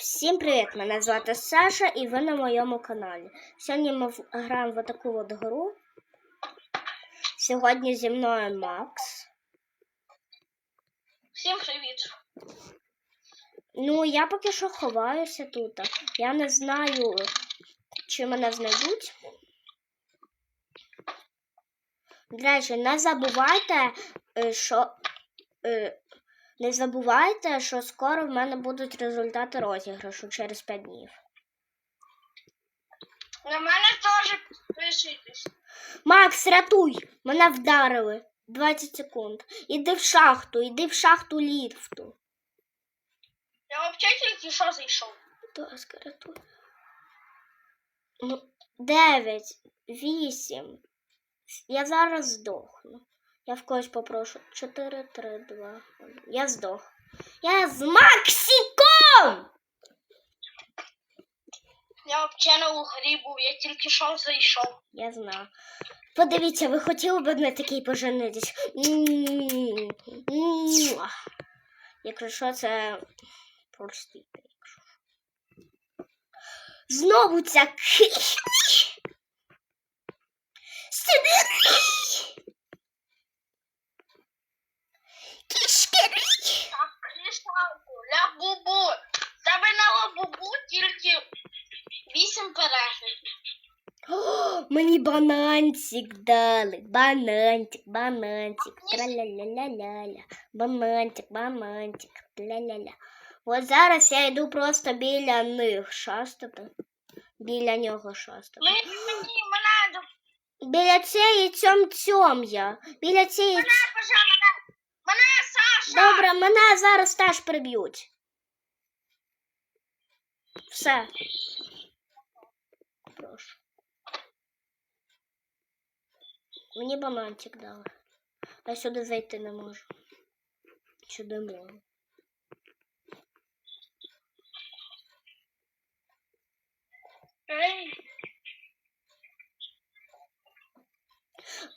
Всім привіт! Мене звати Саша і ви на моєму каналі. Сьогодні ми граємо в таку от гру. Сьогодні зі мною Макс. Всім привіт. Ну, я поки що ховаюся тут. Я не знаю, чи мене знайдуть. До речі, не забувайте, е, що. Не забувайте, що скоро в мене будуть результати розіграшу через 5 днів. На мене теж підписуйтесь. Макс, рятуй! Мене вдарили. 20 секунд. Іди в шахту, іди в шахту ліфту. Я взагалі тільки що зайшов. Будь ласка, рятуй. Ну, 9, 8. Я зараз здохну. Я в когось попрошу. 4, 3, 2. 1. Я здох. Я з Максиком! Я взагалі не у грі був, я тільки що зайшов. Я знаю. Подивіться, ви хотіли б на такий поженитись. Якщо що, це простите, Знову ця кишміш. Сибири. Кішкери. Так, крішалку, ля бубу. Тебе на лабубу тільки 8 переглядів. О, мені бананчик дали. Бананчик, бананчик. Тра-ля-ля-ля-ля-ля. Бананчик, бананчик. Ля-ля-ля. От зараз я йду просто біля них шастати. Біля нього шастати. Мені, мені, мене, до- Біля цієї цьом-цьом я. Біля цієї. мене, пожа, мене, мене, Саша. Добре, мене зараз теж приб'ють. Все. Прошу. Мені бананчик дали. Я сюди зайти не можу. Сюди можу.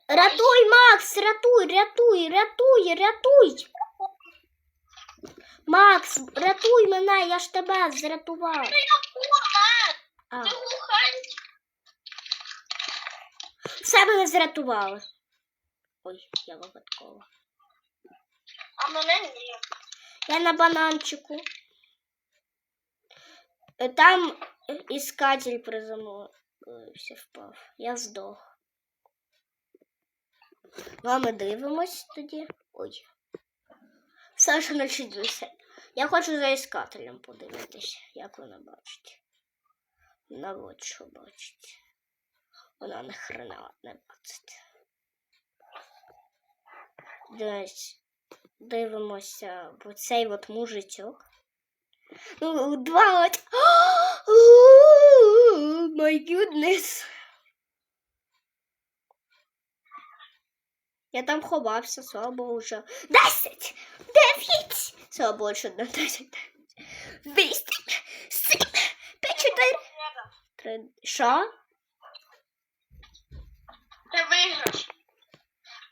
Рятуй, Макс, рятуй, рятуй, рятуй, рятуй. Макс, рятуй мене, я ж тебе зрятував. А, ти глухань. все мене зрятували. Ой, я випадково. А мене ні. Я на бананчику. Там іскатель приземлився впав. Я здох. Ну, а ми дивимось тоді. Ой. Саша на 60. Я хочу за іскателем подивитися, як вона бачить. На що бачить. Вона не хрена не бачить. Дивимося в цей от мужичок. Ну, Два от. Май гуднес. Я там ховався, слава Богу, вже. Десять! Дев'ять! Слава Богу, що на десять. Вісім! Сім! П'ять, чотири. Три. Що? Ти виграш.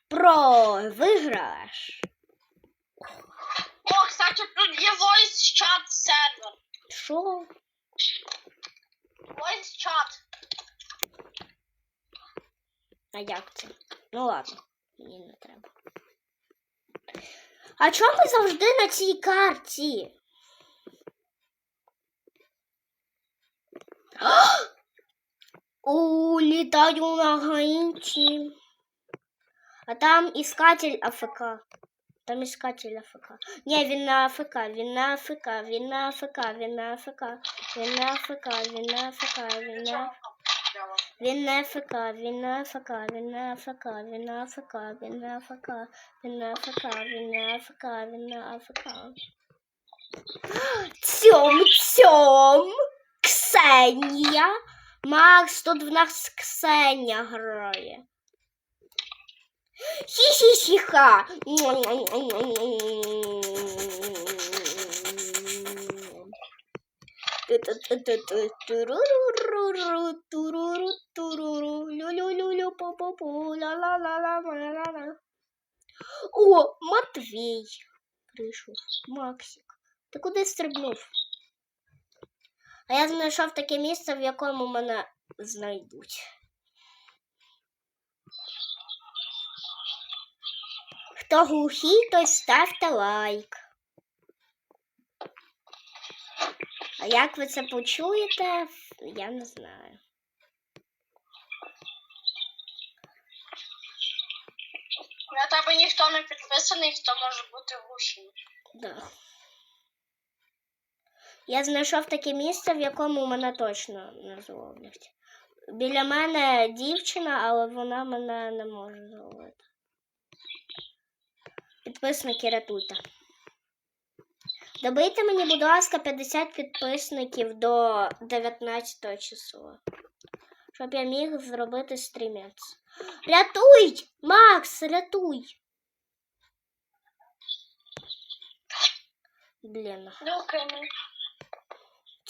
Про виграш. О, кстати, тут є voice chat сервер. Що? Voice chat. А як це? Ну ладно, мені не треба. А чому ми завжди на цій карті? У, літаю на гаїнці. А там іскатель АФК. Там іскатель АФК. Ні, він на АФК, він на АФК, він на АФК, він на АФК, він на АФК, він на АФК, він на він на АФК, він на АФК, він на АФК, він на АФК, він на АФК, він на АФК, він на АФК, він на АФК. Цьом, цьом, Ксенія. Макс, тут в нас Ксенія грає. Хі-хі-хі-ха. О, Матвій прийшов. Максик. Ти куди стрибнув? А я знайшов таке місце, в якому мене знайдуть. Хто глухий, той ставте лайк. А як ви це почуєте, я не знаю. На тебе ніхто не підписаний, хто може бути глухим. Да. Я знайшов таке місце, в якому мене точно не зловлять. Біля мене дівчина, але вона мене не може зловити. Підписники рятуйте. Добийте мені, будь ласка, 50 підписників до 19 числа. Щоб я міг зробити стрімець. Рятуй! Макс, рятуй! Блін. Ну,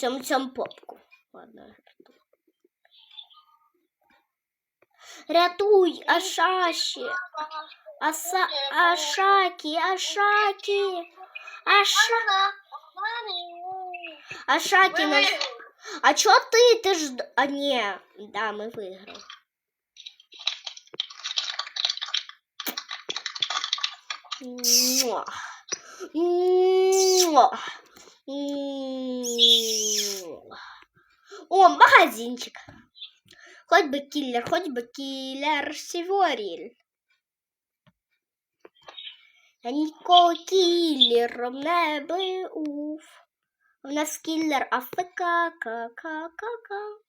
окей, мені. Цьом цьом попку. Ладно, я рятую. Рятуй, Ашаші. Аса, Ашакі, Ашакі. Аша, Ашакі Ви нас. виграли. А чо ти? Ти ж. д- А ні, да, ми виграли. Муа. Муа. О, магазинчик. Хоть бы киллер, хоть бы киллер Севериль. Я ніколи кілером не був. У нас киллер АФК, ка-ка-ка-ка.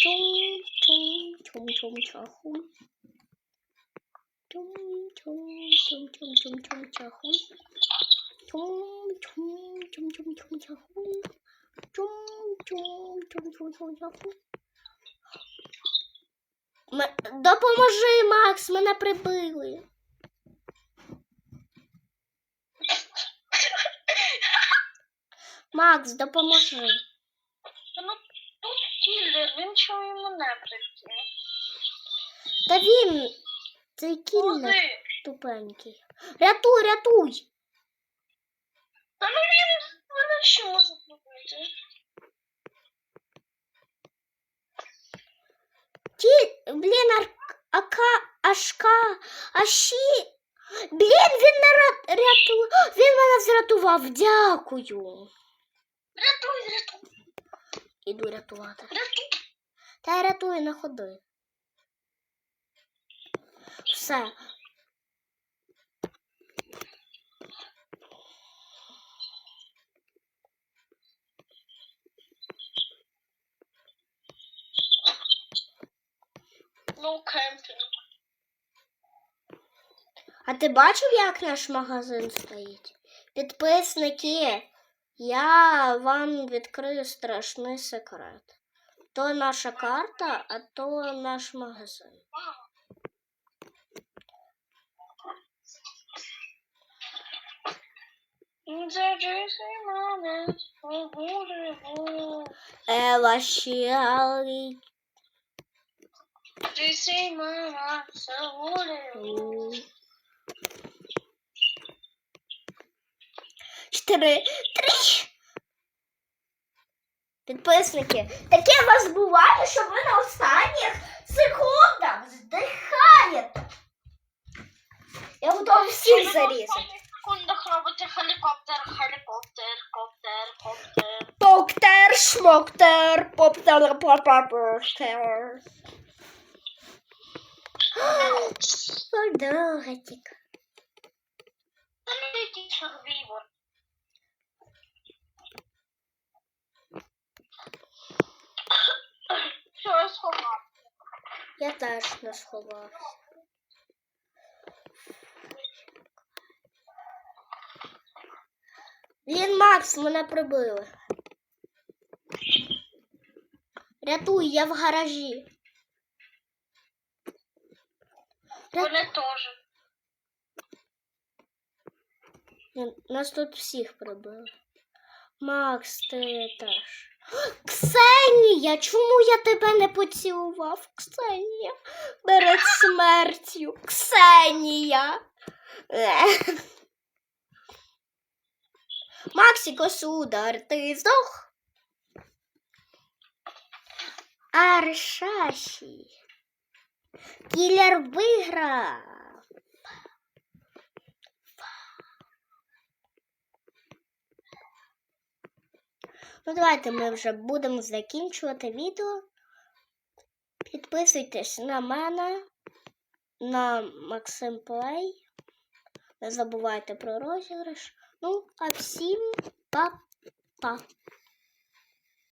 Чум-чум-чум-чум-чахум. Чум-чум-чум-чум-чум-чахум. Чум-чум-чум-чум-чахум. Чум-чум-чум-чум-чахум. М- Допоможи, Макс, мене прибили. Макс, допоможи. Ну, тут кілер, він чого йому не прийти. Та він цей кілер? Тупенький. Рятуй, рятуй. Та ну він мене ще може зробити. Ті, блін, ар, ака, ашка, аші. Блін, він не ра- рятує. Він мене зрятував. Дякую. Рятуй, рятуй, Іду рятувати. рятуй. Та я рятую на ходи. Все. Ну, кемпінг. А ти бачив, як наш магазин стоїть? Підписники, я вам відкрию страшний секрет. То наша карта, а то наш магазин. Ева. Juicy moment, so beautiful. Чотири, три. Підписники, таке у вас буває, що ви на останніх секундах здихаєте. Я готова всіх зарізати. Секундах робите helikopter, helikopter, коптер, коптер. Поктер, шмоктер, поптер, попапер. Подогатик. Який шарвівор. Все, я сховав. Я теж не сховався. Блін, Макс, мене прибили. Рятуй, я в гаражі. Вони теж. Нас тут всіх прибили. Макс, ти теж. Ксенія, чому я тебе не поцілував? Ксенія перед смертю. Ксенія. Максико Судар, ти здох? Аршаші. Кілер виграв. Ну, давайте ми вже будемо закінчувати відео. Підписуйтесь на мене, на Максим Плей. Не забувайте про розіграш. Ну, а всім па-па.